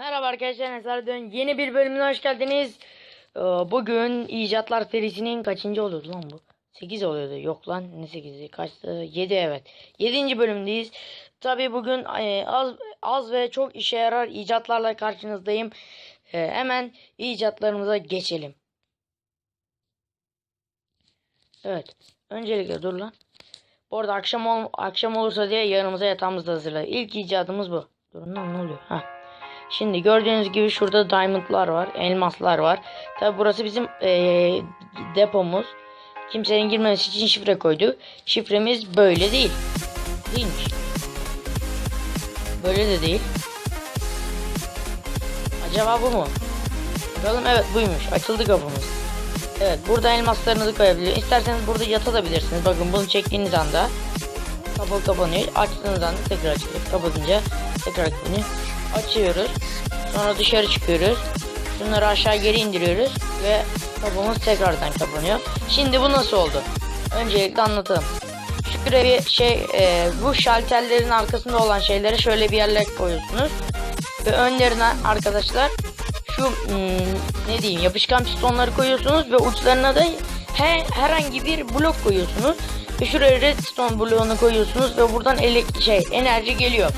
Merhaba arkadaşlar Nezar Dön yeni bir bölümüne hoş geldiniz. Ee, Bugün icatlar serisinin kaçıncı oluyordu lan bu? 8 oluyordu. Yok lan ne 8'i kaçtı? 7 evet. 7. bölümdeyiz. Tabi bugün e, az az ve çok işe yarar icatlarla karşınızdayım. E, hemen icatlarımıza geçelim. Evet. Öncelikle dur lan. Bu arada akşam ol, akşam olursa diye yanımıza yatağımızda hazırladık. İlk icadımız bu. Durun lan ne oluyor? Hah. Şimdi gördüğünüz gibi şurada diamondlar var, elmaslar var. Tabi burası bizim eee, depomuz. Kimsenin girmemesi için şifre koyduk. Şifremiz böyle değil. Değilmiş. Böyle de değil. Acaba bu mu? Bakalım evet buymuş. Açıldı kapımız. Evet burada elmaslarınızı koyabilirsiniz. İsterseniz burada yatabilirsiniz. Bakın bunu çektiğiniz anda kapı kapanıyor. Açtığınız anda tekrar açılıyor. Kapatınca tekrar kapanıyor. Açıyoruz. Sonra dışarı çıkıyoruz. Şunları aşağı geri indiriyoruz ve kapımız tekrardan kapanıyor. Şimdi bu nasıl oldu? Öncelikle anlatalım. Şu bir şey e, bu şalterlerin arkasında olan şeyleri şöyle bir yerlere koyuyorsunuz. Ve önlerine arkadaşlar şu hmm, ne diyeyim yapışkan pistonları koyuyorsunuz ve uçlarına da he, herhangi bir blok koyuyorsunuz. Ve şuraya redstone bloğunu koyuyorsunuz ve buradan ele, şey enerji geliyor.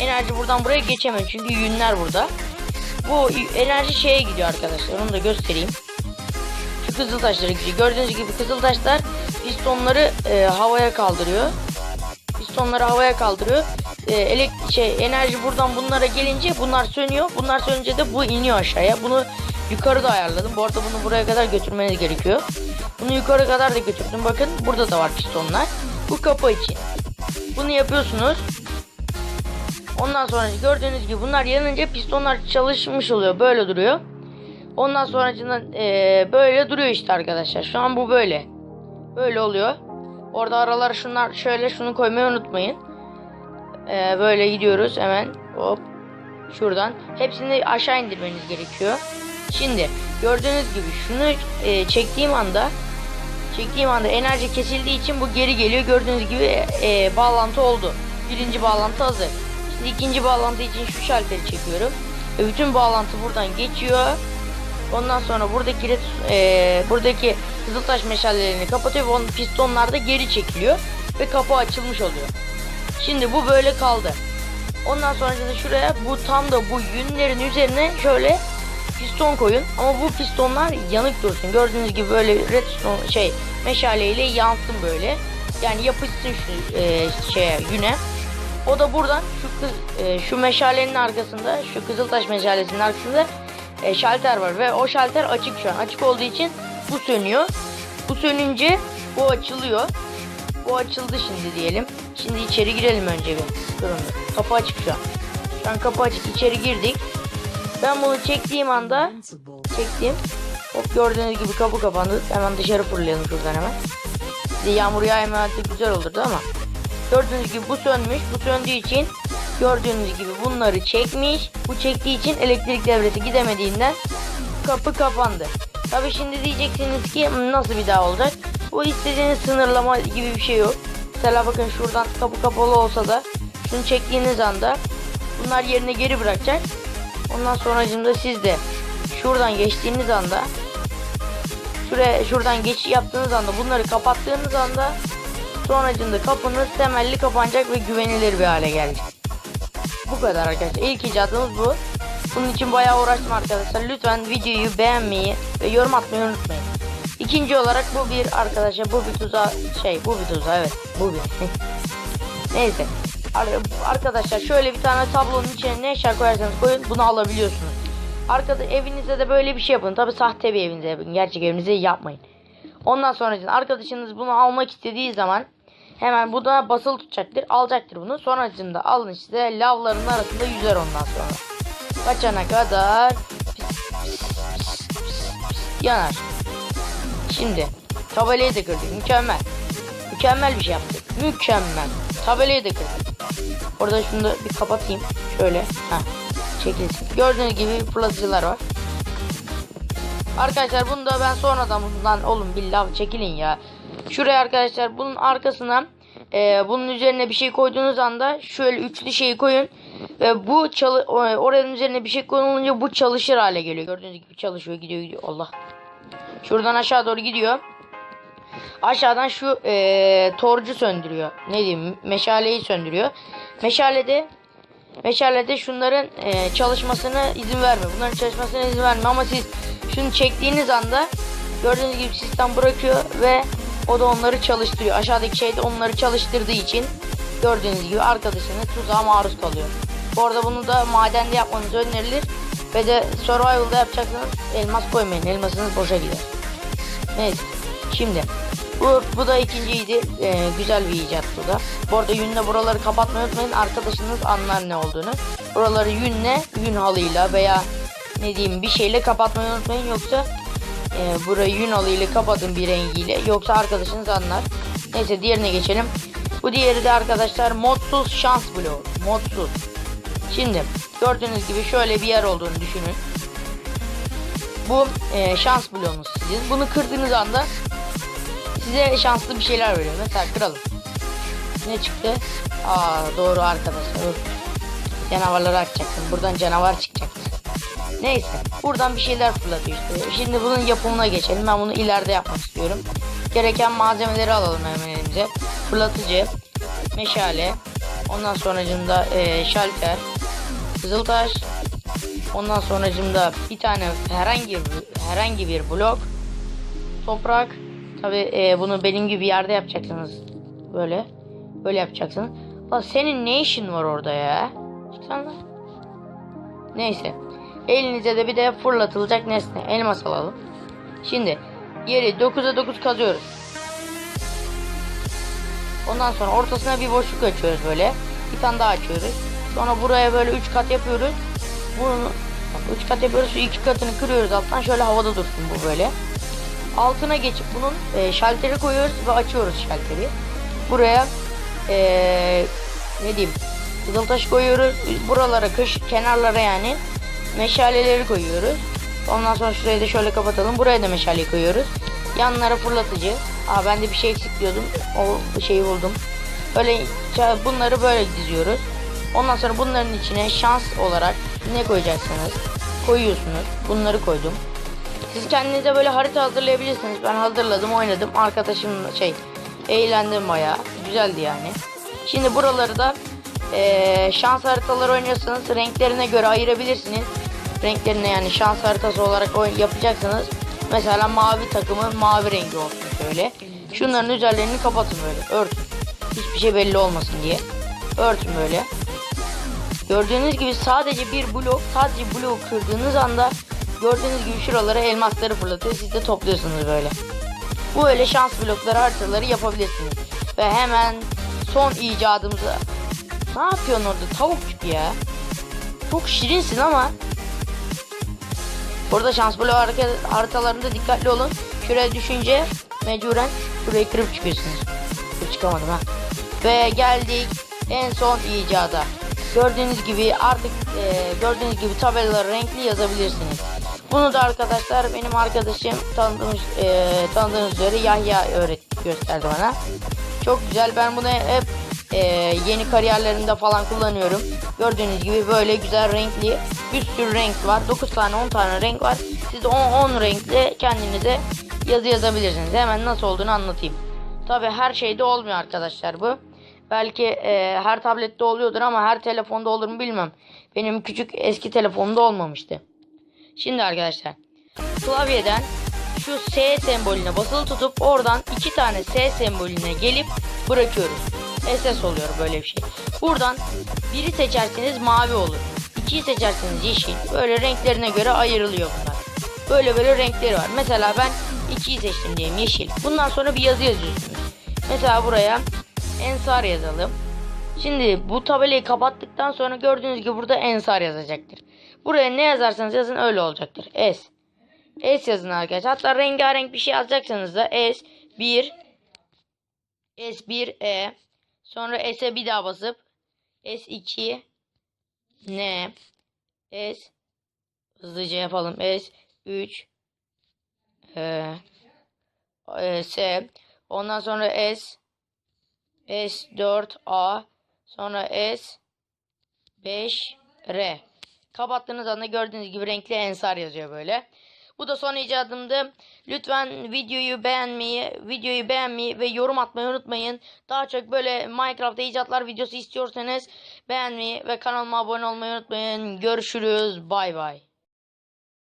Enerji buradan buraya geçemez çünkü yünler burada. Bu enerji şeye gidiyor arkadaşlar onu da göstereyim. Şu kızıl taşlara gidiyor. Gördüğünüz gibi kızıl taşlar pistonları e, havaya kaldırıyor. Pistonları havaya kaldırıyor. E, elek şey enerji buradan bunlara gelince bunlar sönüyor. Bunlar sönünce de bu iniyor aşağıya. Bunu yukarıda ayarladım. Bu arada bunu buraya kadar götürmeniz gerekiyor. Bunu yukarı kadar da götürdüm. Bakın burada da var pistonlar. Bu kapı için. Bunu yapıyorsunuz. Ondan sonra gördüğünüz gibi bunlar yanınca pistonlar çalışmış oluyor. Böyle duruyor. Ondan sonracında eee, böyle duruyor işte arkadaşlar. Şu an bu böyle. Böyle oluyor. Orada aralara şunlar şöyle şunu koymayı unutmayın. Eee, böyle gidiyoruz hemen. Hop. Şuradan. Hepsini aşağı indirmeniz gerekiyor. Şimdi gördüğünüz gibi şunu eee, çektiğim anda çektiğim anda enerji kesildiği için bu geri geliyor. Gördüğünüz gibi eee, bağlantı oldu. Birinci bağlantı hazır. İkinci bağlantı için şu şalteri çekiyorum. Ve bütün bağlantı buradan geçiyor. Ondan sonra buradaki red- eee, buradaki kızıltaş meşalelerini kapatıyor ve onun pistonlar da geri çekiliyor ve kapı açılmış oluyor. Şimdi bu böyle kaldı. Ondan sonra da şuraya bu tam da bu yünlerin üzerine şöyle piston koyun ama bu pistonlar yanık dursun. Gördüğünüz gibi böyle redstone şey meşaleyle yansın böyle. Yani yapışsın şu eee, şeye yüne. O da buradan şu kız, e, şu meşalenin arkasında, şu Kızıltaş meşalesinin arkasında e, şalter var ve o şalter açık şu an. Açık olduğu için bu sönüyor. Bu sönünce bu açılıyor. Bu açıldı şimdi diyelim. Şimdi içeri girelim önce bir. Durun. Kapı açık şu an. Şu an kapı açık içeri girdik. Ben bunu çektiğim anda çektim. Hop gördüğünüz gibi kapı kapandı. Hemen dışarı fırlayalım şuradan hemen. Yağmur yağmadı güzel olurdu ama. Gördüğünüz gibi bu sönmüş. Bu söndüğü için gördüğünüz gibi bunları çekmiş. Bu çektiği için elektrik devresi gidemediğinden kapı kapandı. Tabi şimdi diyeceksiniz ki "Hmm, nasıl bir daha olacak? Bu istediğiniz sınırlama gibi bir şey yok. Mesela bakın şuradan kapı kapalı olsa da şunu çektiğiniz anda bunlar yerine geri bırakacak. Ondan sonracığımda siz de şuradan geçtiğiniz anda şuraya şuradan geçiş yaptığınız anda bunları kapattığınız anda sonracında kapınız temelli kapanacak ve güvenilir bir hale gelecek. Bu kadar arkadaşlar. İlk icadımız bu. Bunun için bayağı uğraştım arkadaşlar. Lütfen videoyu beğenmeyi ve yorum atmayı unutmayın. İkinci olarak bu bir arkadaşlar bu bir tuzağı şey bu bir tuzağı evet bu bir. Neyse. Ar- Arkadaşlar şöyle bir tane tablonun içine ne eşya koyarsanız koyun bunu alabiliyorsunuz. Arkada evinizde de böyle bir şey yapın. Tabi sahte bir evinize yapın. Gerçek evinize yapmayın. Ondan sonra arkadaşınız bunu almak istediği zaman hemen bu da basılı tutacaktır. Alacaktır bunu. Sonrasında alın işte lavların arasında yüzer ondan sonra. Kaçana kadar yanar. Şimdi tabelayı da kırdık. Mükemmel. Mükemmel bir şey yaptık. Mükemmel. Tabelayı da kırdık. Orada şunu da bir kapatayım. Şöyle. Heh. Çekilsin. Gördüğünüz gibi fırlatıcılar var. Arkadaşlar bunu da ben sonradan bundan oğlum billah çekilin ya. Şuraya arkadaşlar bunun arkasına e, bunun üzerine bir şey koyduğunuz anda şöyle üçlü şeyi koyun Ve bu çalı oranın üzerine bir şey konulunca bu çalışır hale geliyor. Gördüğünüz gibi çalışıyor gidiyor gidiyor. Allah. Şuradan aşağı doğru gidiyor. Aşağıdan şu eee torcu söndürüyor. Ne diyeyim? Meşaleyi söndürüyor. Meşalede Meşalede şunların eee, çalışmasına izin vermiyor. Bunların çalışmasına izin vermiyor ama siz şunu çektiğiniz anda gördüğünüz gibi sistem bırakıyor ve o da onları çalıştırıyor. Aşağıdaki şey de onları çalıştırdığı için gördüğünüz gibi arkadaşınız tuzağa maruz kalıyor. Bu arada bunu da madende yapmanız önerilir ve de survival'da yapacaksanız elmas koymayın. Elmasınız boşa gider. Neyse. Şimdi bu, bu da ikinciydi. Ee, güzel bir icat bu da. Bu arada yünle buraları kapatmayı unutmayın. Arkadaşınız anlar ne olduğunu. Buraları yünle, yün halıyla veya ne diyeyim bir şeyle kapatmayı unutmayın. Yoksa e, burayı yün halıyla kapatın bir rengiyle. Yoksa arkadaşınız anlar. Neyse diğerine geçelim. Bu diğeri de arkadaşlar modsuz şans bloğu. Modsuz. Şimdi gördüğünüz gibi şöyle bir yer olduğunu düşünün. Bu e, şans bloğunuz sizin. Bunu kırdığınız anda size şanslı bir şeyler veriyor. Mesela kıralım. Ne çıktı? Aa doğru arkadaşlar. Canavarları açacaktım. Buradan canavar çıkacaktı. Neyse. Buradan bir şeyler fırlatıyor işte. Şimdi bunun yapımına geçelim. Ben bunu ileride yapmak istiyorum. Gereken malzemeleri alalım hemen elimize. Fırlatıcı, meşale, ondan sonracında e, şalter, kızıltaş, ondan sonracında bir tane herhangi herhangi bir blok, toprak. Tabi bunu benim gibi bir yerde yapacaksınız. Böyle. Böyle yapacaksınız. Lan senin ne işin var orada ya? Çıksana. Neyse. Elinize de bir de fırlatılacak nesne. Elmas alalım. Şimdi yeri 9'a 9 kazıyoruz. Ondan sonra ortasına bir boşluk açıyoruz böyle. Bir tane daha açıyoruz. Sonra buraya böyle 3 kat yapıyoruz. Bunu 3 kat yapıyoruz. Şu iki katını kırıyoruz alttan. Şöyle havada dursun bu böyle. Altına geçip bunun e, şalteri koyuyoruz ve açıyoruz şalteri. Buraya e, ne diyeyim kızıltaş koyuyoruz. Buralara kış kenarlara yani meşaleleri koyuyoruz. Ondan sonra şurayı da şöyle kapatalım. Buraya da meşaleyi koyuyoruz. Yanlara fırlatıcı. Aa ben de bir şey eksik diyordum. O şeyi buldum. Böyle bunları böyle diziyoruz. Ondan sonra bunların içine şans olarak ne koyacaksınız? Koyuyorsunuz. Bunları koydum. Siz kendinize böyle harita hazırlayabilirsiniz. Ben hazırladım, oynadım. Arkadaşımla şey eğlendim bayağı. Güzeldi yani. Şimdi buraları da eee, şans haritaları oynuyorsanız renklerine göre ayırabilirsiniz. Renklerine yani şans haritası olarak yapacaksınız. Mesela mavi takımın mavi rengi olsun şöyle. Şunların üzerlerini kapatın böyle. Örtün. Hiçbir şey belli olmasın diye. Örtün böyle. Gördüğünüz gibi sadece bir blok, sadece bloğu kırdığınız anda gördüğünüz gibi şuralara elmasları fırlatıyor. Siz de topluyorsunuz böyle. Bu öyle şans blokları haritaları yapabilirsiniz. Ve hemen son icadımıza ne yapıyorsun orada tavukçuk ya? Çok şirinsin ama Burada şans bloğu harita- haritalarında dikkatli olun. Şuraya düşünce mecburen şurayı kırıp çıkıyorsunuz. Çıkamadım ha. Ve geldik en son icada. Gördüğünüz gibi artık e, gördüğünüz gibi tabelaları renkli yazabilirsiniz. Bunu da arkadaşlar benim arkadaşım tanıdığınız, e, tanıdığınız üzere Yahya öğretti gösterdi bana. Çok güzel ben bunu hep e, yeni kariyerlerimde falan kullanıyorum. Gördüğünüz gibi böyle güzel renkli bir sürü renk var. 9 tane 10 tane renk var. Siz de 10, 10 renkle kendinize yazı yazabilirsiniz. Hemen nasıl olduğunu anlatayım. Tabi her şeyde olmuyor arkadaşlar bu. Belki e, her tablette oluyordur ama her telefonda olur mu bilmem. Benim küçük eski telefonumda olmamıştı. Şimdi arkadaşlar klavyeden şu S sembolüne basılı tutup oradan iki tane S sembolüne gelip bırakıyoruz. SS oluyor böyle bir şey. Buradan biri seçerseniz mavi olur. İkiyi seçerseniz yeşil. Böyle renklerine göre ayrılıyor bunlar. Böyle böyle renkleri var. Mesela ben ikiyi seçtim diyelim yeşil. Bundan sonra bir yazı yazıyorsunuz. Mesela buraya Ensar yazalım. Şimdi bu tabelayı kapattıktan sonra gördüğünüz gibi burada Ensar yazacaktır. Buraya ne yazarsanız yazın öyle olacaktır. S. S yazın arkadaşlar. Hatta rengarenk bir şey yazacaksanız da S 1 S1 E sonra S'e bir daha basıp S2 N S hızlıca yapalım. S3 e, e, S ondan sonra S S4 A sonra S 5 R. Kapattığınız anda gördüğünüz gibi renkli ensar yazıyor böyle. Bu da son icadımdı. Lütfen videoyu beğenmeyi, videoyu beğenmeyi ve yorum atmayı unutmayın. Daha çok böyle Minecraft'ta icatlar videosu istiyorsanız beğenmeyi ve kanalıma abone olmayı unutmayın. Görüşürüz. Bay bay.